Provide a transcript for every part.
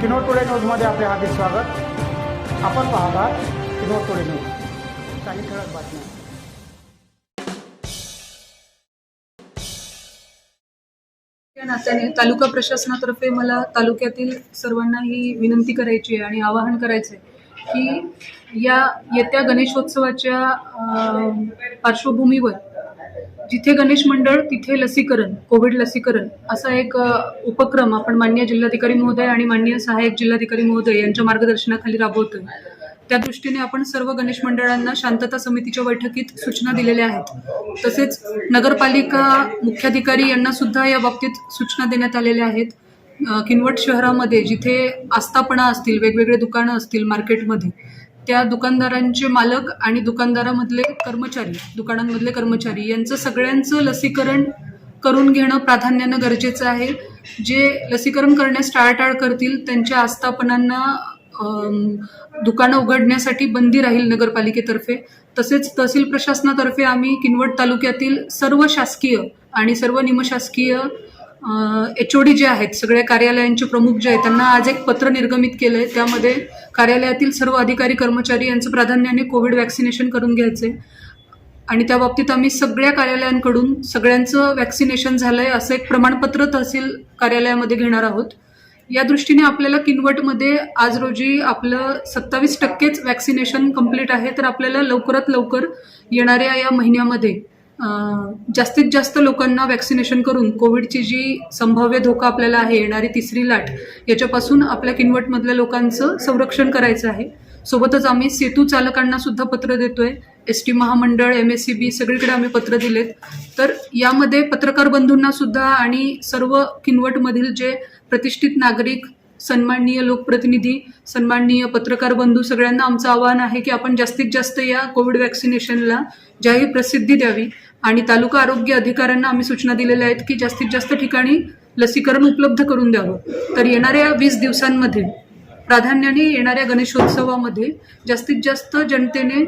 Knorr today न्यूजमध्ये आपले हार्दिक स्वागत. आपण पाहतात किनोर टुडे न्यूज. काही ठळक बातम्या. नात्याने तालुका प्रशासनातर्फे मला तालुक्यातील सर्वांना ही विनंती करायची आहे आणि आवाहन करायचं आहे की या येत्या गणेशोत्सवाच्या पार्श्वभूमीवर जिथे गणेश मंडळ तिथे लसीकरण कोविड लसीकरण असा एक उपक्रम आपण मान्य जिल्हाधिकारी महोदय आणि मान्य सहाय्यक जिल्हाधिकारी महोदय यांच्या मार्गदर्शनाखाली राबवतोय. त्या दृष्टीने आपण सर्व गणेश मंडळांना शांतता समितीच्या बैठकीत सूचना दिलेल्या आहेत. तसेच नगरपालिका मुख्याधिकारी यांना सुद्धा या बाबतीत सूचना देण्यात आलेल्या आहेत. किनवट शहरामध्ये जिथे आस्थापना असतील वेगवेगळे दुकानं असतील मार्केटमध्ये त्या दुकानदारांचे मालक आणि दुकानदारामधले कर्मचारी दुकानांमधले कर्मचारी यांचं सगळ्यांचं लसीकरण करून घेणं प्राधान्यानं गरजेचं आहे. जे लसीकरण करण्यास टाळाटाळ करतील त्यांच्या आस्थापनांना दुकानं उघडण्यासाठी बंदी राहील नगरपालिकेतर्फे. तसेच तहसील प्रशासनातर्फे आम्ही किनवट तालुक्यातील सर्व शासकीय आणि सर्व निमशासकीय एच ओ डी जे आहेत सगळ्या कार्यालयांचे प्रमुख जे आहेत त्यांना आज एक पत्र निर्गमित केलं आहे त्यामध्ये कार्यालयातील सर्व अधिकारी कर्मचारी यांचं प्राधान्याने कोविड वॅक्सिनेशन करून घ्यायचे. आणि त्या बाबतीत आम्ही सगळ्या कार्यालयांकडून सगळ्यांचं वॅक्सिनेशन झालं आहे असं एक प्रमाणपत्र तहसील कार्यालयामध्ये घेणार आहोत. या दृष्टीने आपल्याला किनवटमध्ये आज रोजी आपलं सत्तावीस टक्केच वॅक्सिनेशन कंप्लीट आहे तर आपल्याला लवकरात लवकर येणाऱ्या या महिन्यामध्ये जास्तीत जास्त लोकांना वॅक्सिनेशन करून कोविडची जी संभाव्य धोका आपल्याला आहे येणारी तिसरी लाट याच्यापासून आपल्या किनवटमधल्या लोकांचं संरक्षण करायचं आहे. सोबतच आम्ही सेतू चालकांना सुद्धा पत्र देतोय. एस टी महामंडळ एम एस सी बी सगळीकडे आम्ही पत्र दिलेत. तर यामध्ये पत्रकार बंधूंना सुद्धा आणि सर्व किनवटमधील जे प्रतिष्ठित नागरिक सन्माननीय लोकप्रतिनिधी सन्माननीय पत्रकार बंधू सगळ्यांना आमचं आवाहन आहे की आपण जास्तीत जास्त या कोविड वॅक्सिनेशनला जाहीर प्रसिद्धी द्यावी. आणि तालुका आरोग्य अधिकाऱ्यांना आम्ही सूचना दिलेल्या आहेत की जास्तीत जास्त ठिकाणी लसीकरण उपलब्ध करून द्यावं. तर येणाऱ्या वीस दिवसांमध्ये प्राधान्याने येणाऱ्या गणेशोत्सवामध्ये जास्तीत जास्त जनतेने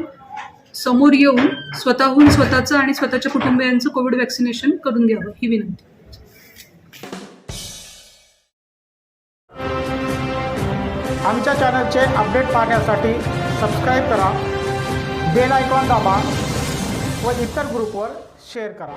समोर येऊन स्वतःहून स्वतःचं आणि स्वतःच्या कुटुंबियांचं कोविड वॅक्सिनेशन करून घ्यावं ही विनंती. आमच्या चॅनलचे अपडेट पाहण्यासाठी सबस्क्राईब करा बेल आयकॉन दाबा व इतर ग्रुपवर शेअर करा.